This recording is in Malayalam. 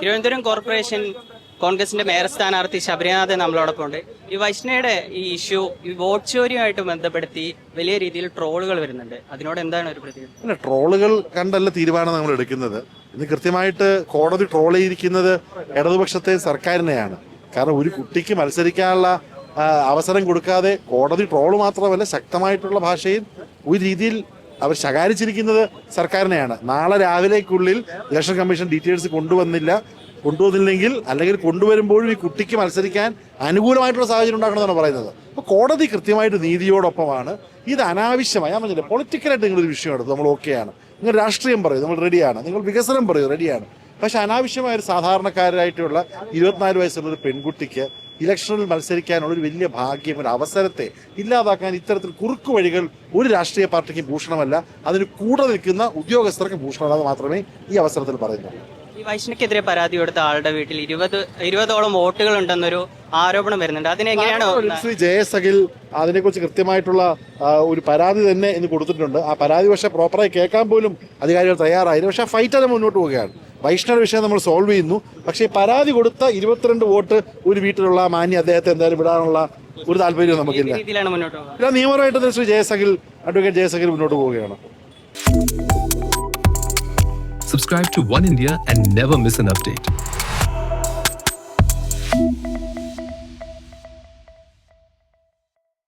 തിരുവനന്തപുരം കോർപ്പറേഷൻ കോൺഗ്രസിന്റെ മേയർ സ്ഥാനാർത്ഥി ശബരിനാഥൻ നമ്മളോടൊപ്പം ഉണ്ട്. ഈ വൈഷ്ണയുടെ ഈ ഇഷ്യൂ ഈ വോട്ട് ചോരിയുമായിട്ട് ബന്ധപ്പെടുത്തി വലിയ രീതിയിൽ ട്രോളുകൾ വരുന്നുണ്ട്. അതിനോട് എന്താണ് ഒരു പ്രതികരണം? ട്രോളുകൾ കണ്ടല്ല തീരുമാനം നമ്മൾ എടുക്കുന്നത്. ഇന്ന് കൃത്യമായിട്ട് കോടതി ട്രോൾ ചെയ്തിരിക്കുന്നത് ഇടതുപക്ഷത്തെ സർക്കാരിനെയാണ്. കാരണം ഒരു കുട്ടിക്ക് മത്സരിക്കാനുള്ള അവസരം കൊടുക്കാതെ കോടതി ട്രോൾ മാത്രമല്ല ശക്തമായിട്ടുള്ള ഭാഷയിൽ ഒരു രീതിയിൽ അവർ ശകാരിച്ചിരിക്കുന്നത് സർക്കാരിനെയാണ്. നാളെ രാവിലേക്കുള്ളിൽ ഇലക്ഷൻ കമ്മീഷൻ ഡീറ്റെയിൽസ് കൊണ്ടുവന്നില്ല. കൊണ്ടുവന്നില്ലെങ്കിൽ അല്ലെങ്കിൽ കൊണ്ടുവരുമ്പോഴും ഈ കുട്ടിക്ക് മത്സരിക്കാൻ അനുകൂലമായിട്ടുള്ള സാഹചര്യം ഉണ്ടാക്കണമെന്നാണ് പറയുന്നത്. അപ്പോൾ കോടതി കൃത്യമായിട്ട് നീതിയോടൊപ്പമാണ്. ഇത് അനാവശ്യമായി. ഞാൻ പറഞ്ഞില്ല പൊളിറ്റിക്കലായിട്ട് നിങ്ങളൊരു വിഷയം എടുത്തു നമ്മൾ ഓക്കെയാണ് നിങ്ങൾ രാഷ്ട്രീയം പറയും നമ്മൾ റെഡിയാണ് നിങ്ങൾ വികസനം പറയും റെഡിയാണ് പക്ഷെ അനാവശ്യമായ ഒരു സാധാരണക്കാരായിട്ടുള്ള ഇരുപത്തിനാല് വയസ്സുള്ള ഒരു പെൺകുട്ടിക്ക് ഇലക്ഷനിൽ മത്സരിക്കാനുള്ള ഒരു വലിയ ഭാഗ്യം ഒരു അവസരത്തെ ഇല്ലാതാക്കാൻ ഇത്തരത്തിൽ കുറുക്കു വഴികൾ ഒരു രാഷ്ട്രീയ പാർട്ടിക്ക് ഭൂഷണമല്ല. അതിന് കൂടെ നിൽക്കുന്ന ഉദ്യോഗസ്ഥർക്ക് ഭൂഷണമല്ല എന്ന് മാത്രമേ ഈ അവസരത്തിൽ പറയുന്നുള്ളൂ ഈ വൈഷ്ണയ്ക്കെതിരെ പരാതി കൊടുത്ത ആളുടെ വീട്ടിൽ ഇരുപത് ഇരുപതോളം വോട്ടുകൾ ഉണ്ടെന്നൊരു ആരോപണം വരുന്നുണ്ട്. അതിനെങ്ങനെയാണ് ശ്രീ ജയസഖിൽ അതിനെക്കുറിച്ച് കൃത്യമായിട്ടുള്ള ഒരു പരാതി തന്നെ ഇന്ന് കൊടുത്തിട്ടുണ്ട്. ആ പരാതി പക്ഷേ പ്രോപ്പറായി കേൾക്കാൻ പോലും അധികാരികൾ തയ്യാറായില്ല. പക്ഷേ ആ ഫൈറ്റ് അത് മുന്നോട്ട് പോവുകയാണ്. വൈഷ്ണവ വിഷയം നമ്മൾ സോൾവ് ചെയ്യുന്നു. പക്ഷേ പരാതി കൊടുത്ത ഇരുപത്തിരണ്ട് വോട്ട് ഒരു വീട്ടിലുള്ള മാന്യ അദ്ദേഹത്തെ എന്തായാലും വിടാനുള്ള ഒരു താല്പര്യവും നമുക്കില്ല. രീതിയിലാണ് മുന്നോട്ട് പോകുന്നത് ഇല്ല നിയമപരമായിട്ട് ശ്രീ ജയസഖിൽ അഡ്വക്കേറ്റ് ജയസഖിൽ മുന്നോട്ട് പോവുകയാണ്. Subscribe to One India and never miss an update.